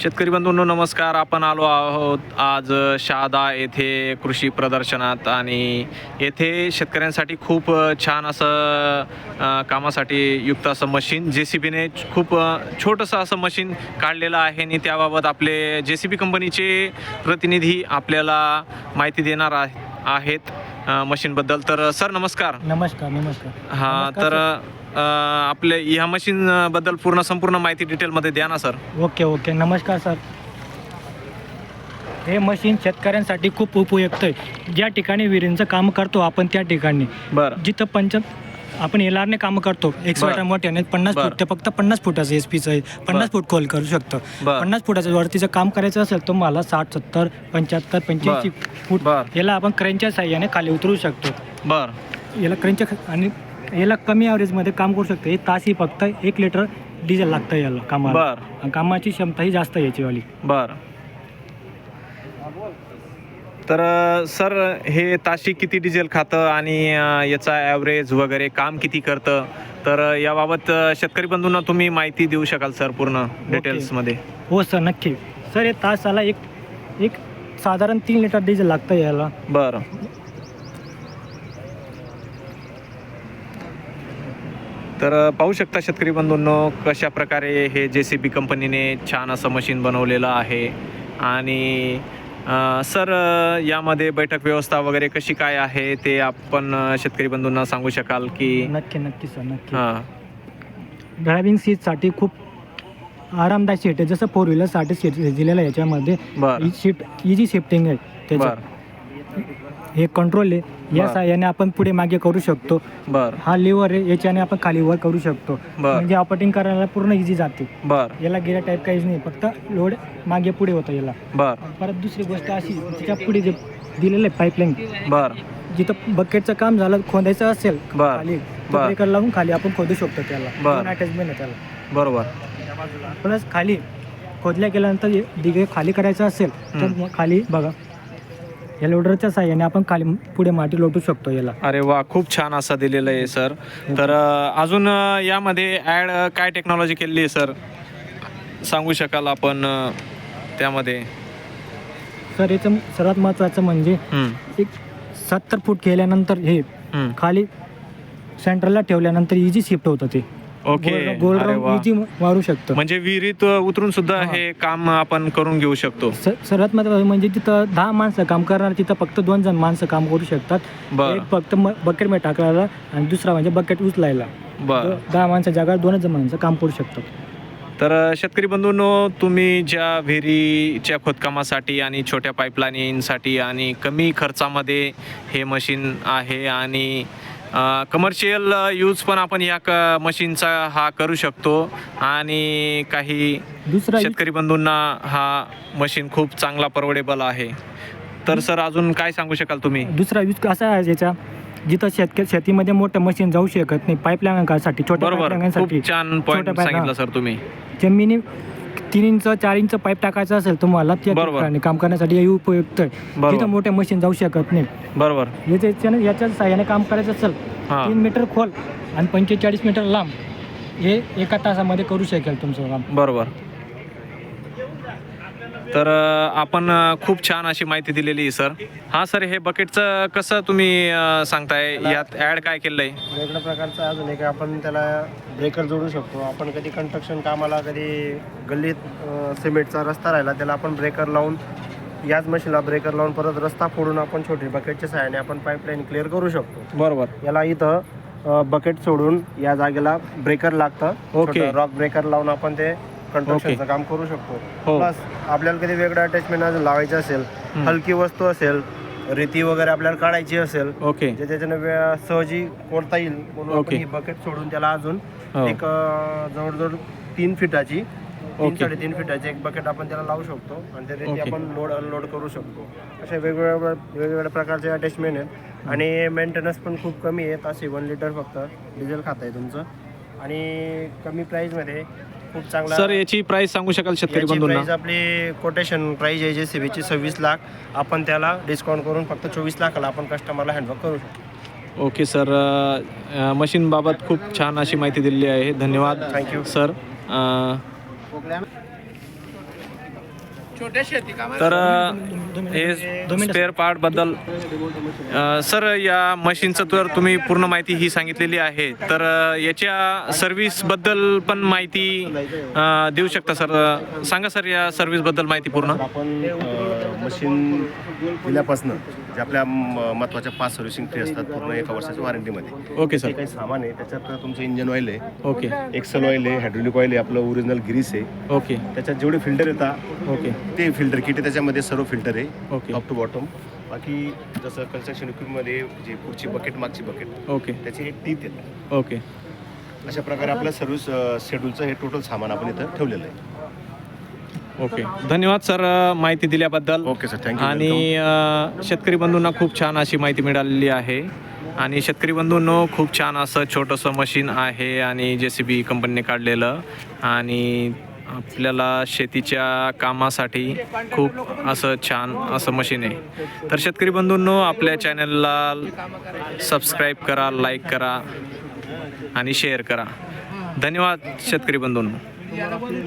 शेतकरी बंधूंनो नमस्कार. आपण आलो आहोत आज शहादा येथे कृषी प्रदर्शनात आणि येथे शेतकऱ्यांसाठी खूप छान असं कामासाठी युक्त असं मशीन जे सी बीने खूप छोटंसं असं मशीन काढलेलं आहे आणि त्याबाबत आपले जे सी बी कंपनीचे प्रतिनिधी आपल्याला माहिती देणार आहे- आहेत. मशीनबद्दल. तर सर नमस्कार. नमस्कार नमस्कार. हां तर अ, आपले ह्या मशीनबद्दल पूर्ण संपूर्ण माहिती डिटेलमध्ये द्या ना सर. सर. Okay okay. नमस्कार सर. हे मशीन शेतकऱ्यांसाठी खूप उपयुक्त आहे. ज्या ठिकाणी विहिरींचं काम करतो आपण त्या ठिकाणी. बरं. जिथं पंच आपण एलारने काम करतो. एक्सवाटर मोठ्याने पन्नास. फूट. ते फक्त पन्नास फुटाचं एस पीचं आहे. पन्नास. फूट खोल करू शकतो. पन्नास फुटाचं वरतीचं काम करायचं असेल तर मला साठ सत्तर पंच्याहत्तर पंच्याऐंशी फूट. याला आपण क्रेनच्या साह्याने खाली उतरू शकतो. बर. याला क्रेनच्या आणि याला कमी ॲव्हरेजमध्ये काम करू शकतो. हे तासी फक्त एक लिटर डिझेल लागतं याला कामाला. कामाची क्षमताही जास्त आहे याचीवाली. बर. तर सर हे ताशी किती डिझेल खातं आणि याचा ॲव्हरेज वगैरे काम किती करतं? तर याबाबत शेतकरी बंधूंना तुम्ही माहिती देऊ शकाल सर पूर्ण डिटेल्समध्ये. हो सर नक्की. सर हे तासाला एक एक साधारण तीन लिटर डिझेल लागतं याला. बरं. तर पाहू शकता शेतकरी बंधूंनो कशा प्रकारे हे जे सी बी कंपनीने छान असं मशीन बनवलेलं आहे. आणि सर यामध्ये बैठक व्यवस्था वगैरे कशी काय आहे ते आपण शेतकरी बंधूंना सांगू शकाल की नक्की नक्की सर नक्की. हां. ड्रायव्हिंग सीटसाठी खूप आरामदायक सीट आहे. जसं फोर व्हीलरसाठी सीट दिलेलं आहे याच्यामध्ये. बरं. ही सीट इझी शिफ्टिंग आहे त्याच्यात बरं. हे कंट्रोल आहे. या. साह्याने आपण पुढे मागे करू शकतो. बरं. हा लिव्हर आहे याच्याने आपण खाली वर करू शकतो. बरं. म्हणजे ऑपरेटिंग करायला पूर्ण इझी जाते. बरं. याला गेल्या टाईप काहीच नाही फक्त लोड मागे पुढे होतं याला. बरं. परत दुसरी गोष्ट अशी त्याच्या पुढे जे दिलेलं आहे पाईपलाईन बरं. जिथं बकेटचं काम झालं खोदायचं असेल बरं. खाली बरं. ब्रेकर लावून खाली आपण खोदू शकतो त्याला. अटॅचमेंट आहे त्याला. बरोबर. प्लस खाली खोदल्या गेल्यानंतर हे दिगे खाली करायचं असेल तर हम्म. मग खाली बघा. या लोडरच्या साह्याने आपण खाली पुढे माती लोटू शकतो याला. अरे वा खूप छान असं दिलेलं आहे सर. तर अ, अजून अ, यामध्ये ॲड काय टेक्नॉलॉजी केलेली आहे सर? सांगू शकाल आपण अ, त्यामध्ये? तर याचं सर्वात महत्त्वाचं म्हणजे एक सत्तर फूट केल्यानंतर हे. खाली सेंटरला ठेवल्यानंतर इझी शिफ्ट होतं ते. ओके. गोल अरे वा. इझी मारू शकतो. म्हणजे विहिरीत उतरून सुद्धा हा. काम आपण करून घेऊ शकतो. स- सर्वात महत्त्वाचं म्हणजे तिथं दहा माणसं काम करणार तिथं फक्त दोन जण माणसं काम करू शकतात. बर. एक फक्त बकेटमध्ये टाकायला आणि दुसरा म्हणजे बकेट उचलायला. बर. दो- दहा माणसं जागा दोनच जण माणसं काम करू शकतात. तर शेतकरी बंधूंनो तुम्ही ज्या विहिरीच्या खोदकामासाठी आणि छोट्या पाईपलाईनसाठी आणि कमी खर्चामध्ये हे मशीन आहे आणि कमर्शियल यूज पण आपण या क मशीनचा हा करू शकतो. आणि काही दुसरा शेतकरी बंधूंना हा मशीन खूप चांगला परवडेबल आहे. तर सर अजून काय सांगू शकाल तुम्ही? दुसरा यूज असा आहे याचा? जिथं शेतकरी शेतीमध्ये मोठं मशीन जाऊ शकत नाही पाईपलाईनसाठी छोट्या बरोबर. खूप छान पॉईंट छोट्या सांगितलं सर तुम्ही. जमिनी तीन इंच चार इंच पाईप टाकायचा असेल तुम्हाला त्या बरोबर. ठिकाणी काम करण्यासाठी हे उपयुक्त आहे. बरोबर. तिथं मोठे मशीन जाऊ शकत नाही. बरोबर. याच्याने याच्या साह्याने काम करायचं असेल हां. तीन मीटर खोल आणि पंचेचाळीस मीटर लांब हे एका तासामध्ये करू शकेल तुमचं काम. बरोबर. तर आपण खूप छान अशी माहिती दिलेली आहे सर. हां सर हे बकेटचं कसं तुम्ही सांगताय? यात ॲड काय केलं आहे वेगळ्या प्रकारचं अजून एक आपण त्याला ब्रेकर जोडू शकतो. आपण कधी कन्स्ट्रक्शन कामाला कधी गल्लीत सिमेंटचा रस्ता राहिला त्याला आपण ब्रेकर लावून याच मशीनला ब्रेकर लावून परत रस्ता फोडून आपण छोटी बकेटच्या सहाय्याने आपण पाईपलाईन क्लिअर करू शकतो. बरोबर. याला इथं बकेट सोडून या जागेला ब्रेकर लागतं. ओके. रॉक ब्रेकर लावून आपण ते कंस्ट्रक्शनचं काम करू शकतो हो. प्लस आपल्याला कधी वेगळं अटॅचमेंट अजून लावायचं असेल. हलकी वस्तू असेल रेती वगैरे आपल्याला काढायची असेल ओके जे त्याच्यानं सहजी कोणता येईल म्हणून आपण ओके. ही बकेट सोडून त्याला अजून हो. एक अं, जवळजवळ तीन फिटाची तीन ओके. साडेतीन फिटाची एक बकेट आपण त्याला लावू शकतो आणि ते रेती ओके. आपण लोड अनलोड करू शकतो अशा वेगवेगळ्या वेगवेगळ्या प्रकारचे अटॅचमेंट आहेत आणि मेंटेनन्स पण खूप कमी आहे ताशी वन लिटर फक्त डिझेल खात आहे तुमचं आणि कमी प्राईजमध्ये खूप चांगला सर याची प्राइस सांगू शकाल शेतकरी याची बंधूंना? प्राईस आपली कोटेशन प्राईज आहे जे सी बीची सव्वीस लाख. आपण त्याला डिस्काउंट करून फक्त चोवीस लाखाला आपण कस्टमरला हँडवर्क करू शकतो. Okay sir. अ, मशीनबाबत खूप छान अशी माहिती दिलेली आहे. धन्यवाद you. सर. अ, तर हे स्पेअर पार्टबद्दल सर या मशीनचं तर तुम्ही पूर्ण माहिती ही सांगितलेली आहे. तर याच्या सर्व्हिसबद्दल पण माहिती देऊ शकता सर? सांगा सर या सर्व्हिसबद्दल माहिती पूर्ण. आपण मशीन दिल्यापासनं जे आपल्या म- महत्त्वाच्या पाच सर्व्हिसिंग फ्री असतात पूर्ण एका वर्षाच्या वॉरंटीमध्ये ओके ते सर काही सामान आहे. त्याच्यात तुमचं इंजन ऑइल आहे. ओके. एक्सल ऑइल आहे हायड्रोलिक ऑइल आहे आपलं ओरिजिनल ग्रीस आहे. ओके. त्याच्यात जेवढे फिल्टर येतात ओके. ते फिल्टर किट आहे त्याच्यामध्ये सर्व फिल्टर आहे ओके टॉप टू बॉटम बाकी जसं कन्स्ट्रक्शन इक्विपमध्ये जे पुढची बकेट मागची बकेट ओके त्याचे एक टीथ येतात ओके अशा प्रकारे आपल्या सर्व्हिस शेड्यूलचं हे टोटल सामान आपण इथं ठेवलेलं आहे. ओके धन्यवाद सर माहिती दिल्याबद्दल. ओके सर थँक्यू आणि अ, शेतकरी बंधूंना खूप छान अशी माहिती मिळालेली आहे. आणि शेतकरी बंधूंनो खूप छान असं छोटंसं मशीन आहे आणि जे सी बी कंपनीने काढलेलं. आणि आपल्याला शेतीच्या कामासाठी खूप असं छान असं मशीन आहे. तर शेतकरी बंधूंनो आपल्या चॅनलला सबस्क्राईब करा लाईक करा आणि शेअर करा. धन्यवाद शेतकरी बंधूंनो.